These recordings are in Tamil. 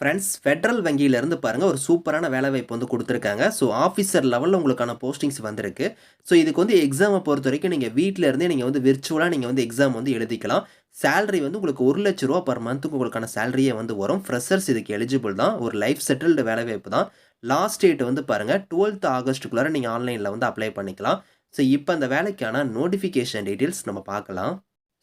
ஃப்ரெண்ட்ஸ் ஃபெடரல் வங்கியிலேருந்து பாருங்கள் ஒரு சூப்பரான வேலைவாய்ப்பு வந்து கொடுத்துருக்காங்க. ஸோ ஆஃபீஸர் லெவலில் உங்களுக்கான போஸ்டிங்ஸ் வந்திருக்கு. ஸோ இதுக்கு வந்து எக்ஸாமை பொறுத்த வரைக்கும் நீங்கள் வீட்டில் இருந்தே நீங்கள் வந்து விர்ச்சுவலாக நீங்கள் வந்து எக்ஸாம் வந்து எழுதிக்கலாம். சேலரி வந்து உங்களுக்கு ஒரு லட்ச ரூபா பர் மந்த்துக்கு உங்களுக்கான சேலரியே வந்து வரும். ஃப்ரெஷர்ஸ் இதுக்கு எலிஜிபிள் தான். ஒரு லைஃப் செட்டில்டு வேலைவாய்ப்பு தான். லாஸ்ட் டேட் வந்து பாருங்கள் டுவெல்த் ஆகஸ்ட்டுக்குள்ளார நீங்கள் ஆன்லைனில் வந்து அப்ளை பண்ணிக்கலாம். ஸோ இப்போ அந்த வேலைக்கான நோட்டிஃபிகேஷன் டீட்டெயில்ஸ் நம்ம பார்க்கலாம்.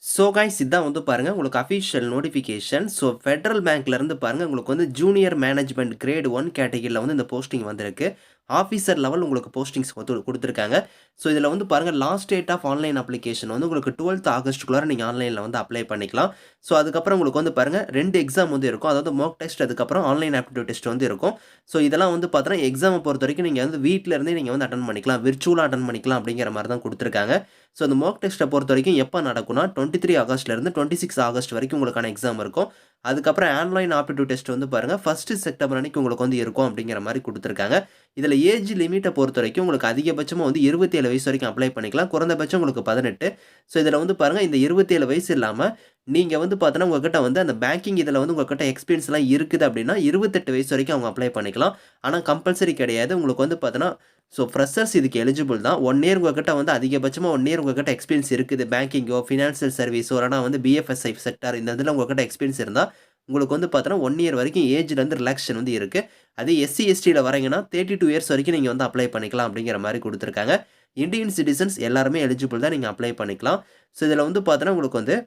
ஸோ கைஸ் இதான் வந்து பாருங்கள் உங்களுக்கு அஃபிஷியல் நோட்டிஃபிகேஷன் ஸோ ஃபெட்ரல் பேங்க்லேருந்து பாருங்கள் உங்களுக்கு வந்து ஜூனியர் மேனேஜ்மெண்ட் கிரேட் ஒன் கேட்டகிரியில் வந்து இந்த போஸ்டிங் வந்திருக்கு. ஆஃபீஸர் லெவல் உங்களுக்கு போஸ்டிங்ஸ் வந்து கொடுத்துருக்காங்க. ஸோ இதில் வந்து பாருங்கள் last date of online application வந்து உங்களுக்கு டுவெல்த் ஆகஸ்ட்டுக்குள்ளார நீங்கள் ஆன்லைனில் வந்து அப்ளை பண்ணிக்கலாம். ஸோ அதுக்கப்புறம் உங்களுக்கு வந்து பாருங்கள் ரெண்டு எக்ஸாம் வந்து இருக்கும். அதாவது மோக் டெஸ்ட் அதுக்கப்புறம் ஆன்லைன் ஆப்டிடியூட் டெஸ்ட் வந்து இருக்கும். ஸோ இதெல்லாம் வந்து பார்த்தீங்கன்னா எக்ஸாமை பொறுத்த வரைக்கும் நீங்கள் வந்து வீட்டில் இருந்தே நீங்கள் வந்து அட்டன் பண்ணிக்கலாம். விர்ச்சுவலாக அட்டன் பண்ணிக்கலாம் அப்படிங்கிற மாதிரி தான் கொடுத்துருக்காங்க. ஸோ அந்த மோக் டெஸ்ட்டை பொறுத்த வரைக்கும் எப்போ நடக்கும்னா டுவெண்ட்டி த்ரீ ஆகஸ்ட்லேருந்து டுவெண்ட்டி சிக்ஸ் ஆகஸ்ட் வரைக்கும் உங்களுக்கான எக்ஸாம் இருக்கும். அதுக்கப்புறம் ஆன்லைன் ஆப்டிடியூட் டெஸ்ட் வந்து பாருங்கள் ஃபஸ்ட்டு செப்டம்பர் அன்னைக்கு உங்களுக்கு வந்து இருக்கும் அப்படிங்கிற மாதிரி கொடுத்துருக்காங்க. இதில் ஏஜ் லிமிட்டை பொறுத்த வரைக்கும் உங்களுக்கு அதிகபட்சமாக வந்து இருபத்தி ஏழு வயசு வரைக்கும் அப்ளை பண்ணிக்கலாம். குறைந்தபட்சம் உங்களுக்கு பதினெட்டு. ஸோ இதில் வந்து பாருங்கள் இந்த இருபத்தேழு வயசு இல்லாமல் நீங்கள் வந்து பார்த்தோன்னா உங்ககிட்ட வந்து அந்த பேங்கிங் இதில் வந்து உங்ககிட்ட எக்ஸ்பீரியன்ஸ்லாம் இருக்குது அப்படின்னா இருபத்தெட்டு வயசு வரைக்கும் அவங்க அப்ளை பண்ணிக்கலாம். ஆனால் கம்பல்சரி கிடையாது. உங்களுக்கு வந்து பார்த்தோன்னா ஸோ ஃப்ரெஷர்ஸ் இதுக்கு எலிஜிபிள் தான். ஒன் இயர் உங்ககிட்ட வந்து அதிகபட்சமாக ஒன் இயர் உங்ககிட்ட எக்ஸ்பீரியன்ஸ் இருக்குது. பேங்கிங்கோ ஃபினான்ஷியல் சர்வீஸோ ஆனால் வந்து பிஎஃப்எஸ்ஐ செக்டார் இந்த இதில் உங்ககிட்ட எக்ஸ்பீரியன்ஸ் இருந்தால் உங்களுக்கு வந்து பார்த்தோன்னா ஒன் இயர் வரைக்கும் ஏஜ்லேருந்து ரிலாக்ஷன் வந்து இருக்குது அதே எஸ்சி எஸ்டியில் வரீங்கன்னா தேர்ட்டி டூ இயர்ஸ் வரைக்கும் நீங்கள் வந்து அப்ளை பண்ணிக்கலாம் அப்படிங்கிற மாதிரி கொடுத்துருக்காங்க. இந்தியன் சிட்டிசன்ஸ் எல்லாருமே எலிஜிபிள் தான் நீங்கள் அப்ளை பண்ணிக்கலாம். ஸோ இதில் வந்து பார்த்தோன்னா உங்களுக்கு வந்து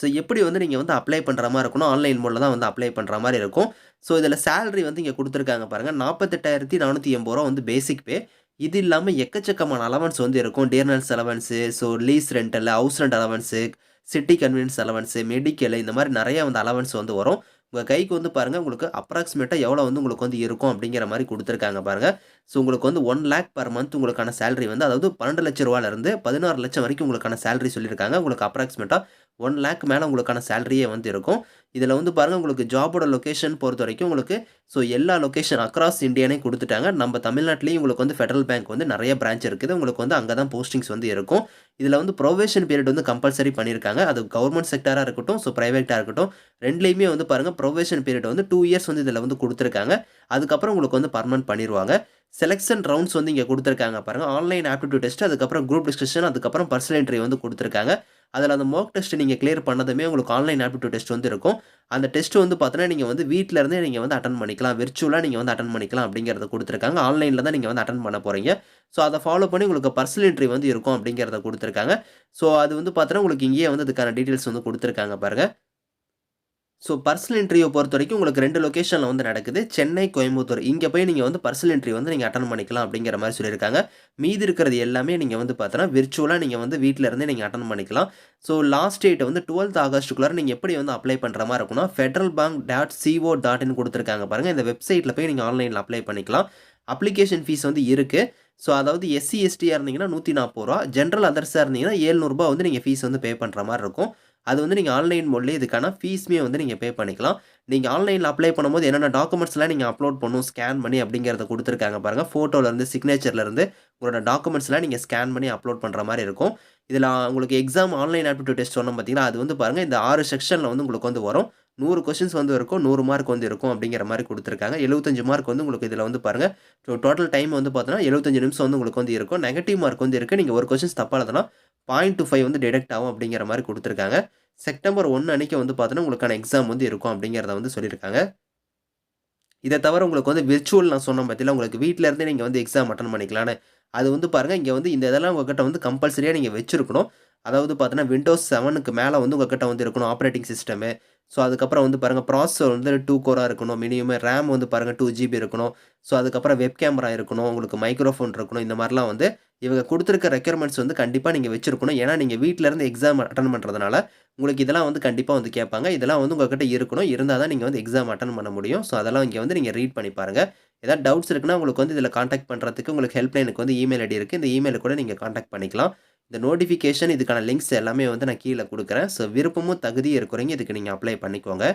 ஸோ எப்படி வந்து நீங்கள் வந்து அப்ளை பண்ணுற மாதிரி இருக்கணும்? ஆன்லைன் மூலம் தான் வந்து அப்ளை பண்ணுற மாதிரி இருக்கும். ஸோ இதில் சேலரி வந்து இங்கே கொடுத்துருக்காங்க பாருங்கள் நாற்பத்தெட்டாயிரத்தி நானூற்றி எண்பது ரூபா வந்து பேசிக் பே இது இல்லாமல் எக்கச்சக்கமான அலவன்ஸ் வந்து இருக்கும். டேர்னல்ஸ் allowance so lease rental house rent allowance city convenience allowance medical இந்த மாதிரி நிறையா வந்து அலவன்ஸ் வந்து வரும். உங்கள் கைக்கு வந்து பாருங்கள் உங்களுக்கு அப்ராக்சிமேட்டாக எவ்வளோ வந்து உங்களுக்கு வந்து இருக்கும் அப்படிங்கிற மாதிரி கொடுத்துருக்காங்க பாருங்கள் ஸோ உங்களுக்கு வந்து ஒன் லேக் பர் மந்த் உங்களுக்கான சேலரி வந்து அதாவது பன்னெண்டு லட்ச ரூபாலேருந்து பதினாறு லட்சம் வரைக்கும் உங்களுக்கான சேலரி சொல்லியிருக்காங்க. உங்களுக்கு அப்ராக்சிமேட்டாக ஒன் லேக் மேலே உங்களுக்கான சேலரியே வந்து இருக்கும். இதில் வந்து பாருங்கள் உங்களுக்கு ஜாபோட லொக்கேஷன் பொறுத்த வரைக்கும் உங்களுக்கு ஸோ எல்லா லொக்கேஷன் அக்ராஸ் இந்தியானே கொடுத்துட்டாங்க. நம்ம தமிழ்நாட்டிலையும் உங்களுக்கு வந்து ஃபெடரல் பேங்க் வந்து நிறைய பிரான்ச் இருக்குது. உங்களுக்கு வந்து அங்கே தான் போஸ்டிங்ஸ் வந்து இருக்கும். இதில் வந்து ப்ரொவேஷன் பீரியட் வந்து கம்பல்சரி பண்ணியிருக்காங்க. அது கவர்மெண்ட் செக்டராக இருக்கட்டும் ஸோ ப்ரைவேட்டாக இருக்கட்டும் ரெண்டுலேயுமே வந்து பாருங்கள் ப்ரொவேஷன் பீரியட் வந்து டூ இயர்ஸ் வந்து இதில் வந்து கொடுத்துருக்காங்க. அதுக்கப்புறம் உங்களுக்கு வந்து பர்மனெண்ட் பண்ணிடுவாங்க செலெக்ஷன் ரவுண்ட்ஸ் வந்து இங்கே கொடுத்துருக்காங்க. பாருங்கள் ஆன்லைன் ஆப்டிடியூட் டெஸ்ட் அதுக்கப்புறம் குரூப் டிஸ்கஷன் அதுக்கப்புறம் பர்சனல் இன்டர்வியூ வந்து கொடுத்துருக்காங்க. அதில் அந்த மோக் டெஸ்ட் நீங்கள் கிளியர் பண்ணதுமே உங்களுக்கு ஆன்லைன் ஆப்டிடியூட் டெஸ்ட் வந்து இருக்கும். அந்த டெஸ்ட் வந்து பார்த்தோன்னா நீங்கள் வந்து வீட்டில் இருந்தே நீங்கள் வந்து அட்டன் பண்ணிக்கலாம். விர்ச்சுவலாக நீங்கள் வந்து அட்டன் பண்ணிக்கலாம் அப்படிங்கிறத கொடுத்துருக்காங்க. ஆன்லைனில் தான் நீங்கள் வந்து அட்டன் பண்ண போகிறீங்க ஸோ அதை ஃபாலோ பண்ணி உங்களுக்கு பர்சனல் இன்ட்ரி வந்து இருக்கும் அப்படிங்கிறத கொடுத்துருக்காங்க. ஸோ அது வந்து பார்த்தோன்னா உங்களுக்கு இங்கேயே வந்து அதுக்கான டீட்டெயில்ஸ் வந்து கொடுத்துருக்காங்க பாருங்கள் ஸோ பர்சனல் இன்டர்வியூ பொறுத்த வரைக்கும் உங்களுக்கு ரெண்டு லொக்கேஷனில் வந்து நடக்குது. சென்னை கோயம்புத்தூர். இங்கே போய் நீங்கள் வந்து பர்சனல் இன்டர்வியூ வந்து நீங்கள் அட்டன் பண்ணிக்கலாம் அப்படிங்கிற மாதிரி சொல்லியிருக்காங்க. மீதி இருக்கிறது எல்லாமே நீங்கள் வந்து பார்த்தோன்னா விர்ச்சுவலாக நீங்கள் வந்து வீட்டில் இருந்தே நீங்கள் அட்டன் பண்ணிக்கலாம். ஸோ லாஸ்ட் டேட் வந்து டுவெல்த் ஆகஸ்ட்டுக்குள்ளே நீங்கள் எப்படி வந்து அப்ளை பண்ணுற மாதிரி இருக்கும்னா Federal Bank dot co dot in கொடுத்துருக்காங்க பாருங்கள் இந்த வெப்சைட்டில் போய் நீங்கள் ஆன்லைனில் அப்ளை பண்ணிக்கலாம். அப்ளிகேஷன் ஃபீஸ் வந்து இருக்குது ஸோ அதாவது எஸ்சி எஸ்டியாக இருந்தீங்கன்னா நூற்றி நாற்பது ரூபா. ஜென்ரல் அதர்ஸாக இருந்தீங்கன்னா ஏழ்நூறுபா வந்து நீங்கள் ஃபீஸ் வந்து பே பண்ணுற மாதிரி இருக்கும். அது வந்து நீங்கள் ஆன்லைன் மோட்லேயே இதுக்கான ஃபீஸுமே வந்து நீங்கள் பே பண்ணிக்கலாம். நீங்கள் ஆன்லைனில் அப்ளை பண்ணும்போது என்னென்ன டாக்குமெண்ட்ஸ்லாம் நீங்கள் அப்லோட் பண்ணணும் ஸ்கேன் பண்ணி அப்படிங்கிறத கொடுத்துருக்காங்க பாருங்கள் ஃபோட்டோலேருந்து சிக்னேச்சர்லேருந்து உங்களோட டாக்குமெண்ட்ஸ்லாம் நீங்கள் ஸ்கேன் பண்ணி அப்லோட் பண்ணுற மாதிரி இருக்கும். இதில் உங்களுக்கு எக்ஸாம் ஆன்லைன் ஆப்டிடியூட் டெஸ்ட் சொன்னோம் பார்த்தீங்கன்னா அது வந்து பாருங்கள் இந்த ஆறு செக்ஷனில் வந்து உங்களுக்கு வந்து வரும். நூறு கொஸ்டின்ஸ் வந்து இருக்கும் நூறு மார்க் வந்து இருக்கும் அப்படிங்கிற மாதிரி கொடுத்துருக்காங்க. எழுபத்தஞ்சு மார்க் வந்து உங்களுக்கு இதில் வந்து பாருங்கள் ஸோ டோட்டல் டைம் வந்து பார்த்தோன்னா எழுபத்தஞ்சு நிமிஷம் வந்து உங்களுக்கு வந்து இருக்கும். நெகட்டிவ் மார்க் வந்து இருக்குது நீங்கள் ஒரு கொஸ்டின்ஸ் தப்பாக எழுதுனா பாயிண்ட் டூ ஃபைவ் வந்து டிடெக்ட் ஆகும் அப்படிங்கிற மாதிரி கொடுத்துருக்காங்க. செப்டம்பர் ஒன்று அன்றைக்கி வந்து பார்த்தோன்னா உங்களுக்கான எக்ஸாம் வந்து இருக்கும் அப்படிங்கிறத வந்து சொல்லியிருக்காங்க. இதை தவிர உங்களுக்கு வந்து விர்ச்சுவல் நான் சொன்ன பார்த்தீங்களா உங்களுக்கு வீட்டில் இருந்தே நீங்கள் வந்து எக்ஸாம் அட்டன் பண்ணிக்கலான்னு அது வந்து பாருங்கள் இங்கே வந்து இந்த இதெல்லாம் உங்கள்கிட்ட வந்து கம்பல்சரியாக நீங்கள் வச்சுருக்கணும். அதாவது பார்த்தீங்கன்னா விண்டோஸ் செவனுக்கு மேலே வந்து உங்கள்கிட்ட வந்து இருக்கணும் ஆப்ரேட்டிங் சிஸ்டமு ஸோ அதுக்கப்புறம் வந்து பாருங்கள் ப்ராசஸர் வந்து டூ கோராக இருக்கணும். மினிமம் ரேம் வந்து பாருங்கள் டூ ஜிபி இருக்கணும். ஸோ அதுக்கப்புறம் வெப் கேமரா இருக்கணும். உங்களுக்கு மைக்ரோஃபோன் இருக்கணும். இந்த மாதிரிலாம் வந்து இவங்க கொடுத்துருக்க ரெக்யர்மெண்ட்ஸ் வந்து கண்டிப்பாக நீங்கள் வச்சுருக்கணும். ஏன்னா நீங்கள் வீட்டிலேருந்து எக்ஸாம் அட்டன் பண்ணுறதுனால உங்களுக்கு இதெல்லாம் வந்து கண்டிப்பாக வந்து கேட்பாங்க. இதெல்லாம் வந்து உங்கள்கிட்ட இருக்கணும். இருந்தால் தான் நீங்கள் வந்து எக்ஸாம் அட்டன் பண்ண முடியும். ஸோ அதெல்லாம் இங்கே வந்து நீங்கள் ரீட் பண்ணி பாருங்கள் ஏதாவது டவுட்ஸ் இருக்குன்னா உங்களுக்கு வந்து இதில் காண்டாக்ட் பண்ணுறதுக்கு உங்களுக்கு ஹெல்ப்லைனுக்கு வந்து இமெயில் ஐடி இருக்குது இந்த இமெயில் கூட நீங்கள் காண்டாக்ட் பண்ணிக்கலாம். இந்த நோட்டிஃபிகேஷன் இதுக்கான லிங்க்ஸ் எல்லாமே வந்து நான் கீழே கொடுக்குறேன். ஸோ விருப்பமும் தகுதியும் இருக்கிறவங்க இதுக்கு நீங்கள் அப்ளை பண்ணிக்கோங்க.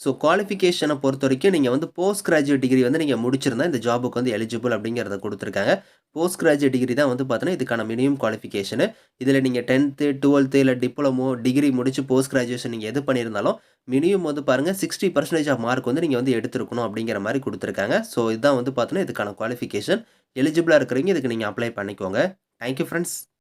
ஸோ குவாலிஃபிகேஷனை பொறுத்த வரைக்கும் நீங்கள் வந்து போஸ்ட் கிராஜுவேட் டிகிரி வந்து நீங்கள் முடிச்சிருந்தா இந்த ஜாபுக்கு வந்து எலிஜிபிள் அப்படிங்கிறத கொடுத்துருக்காங்க. போஸ்ட் கிராஜுவேட் டிகிரி தான் வந்து பார்த்தோன்னா இதுக்கான மினிமம் குவாலிஃபிகேஷனு இதில் நீங்கள் டென்த்து டுவெல்த்து இல்லை டிப்ளமோ டிகிரி முடிச்சு போஸ்ட் கிராஜுவேஷன் நீங்கள் எது பண்ணியிருந்தாலும் மினிமம் வந்து பாருங்கள் சிக்ஸ்டி பர்சன்டேஜ் ஆஃப் மார்க் வந்து நீங்கள் வந்து எடுத்துருக்கணும் அப்படிங்கிற மாதிரி கொடுத்துருக்காங்க. ஸோ இதுதான் வந்து பார்த்தோன்னா இதுக்கான குவாலிஃபிகேஷன் எலிஜிபிளாக இருக்கிறவங்க இதுக்கு நீங்கள் அப்ளை பண்ணிக்கோங்க. Thank you friends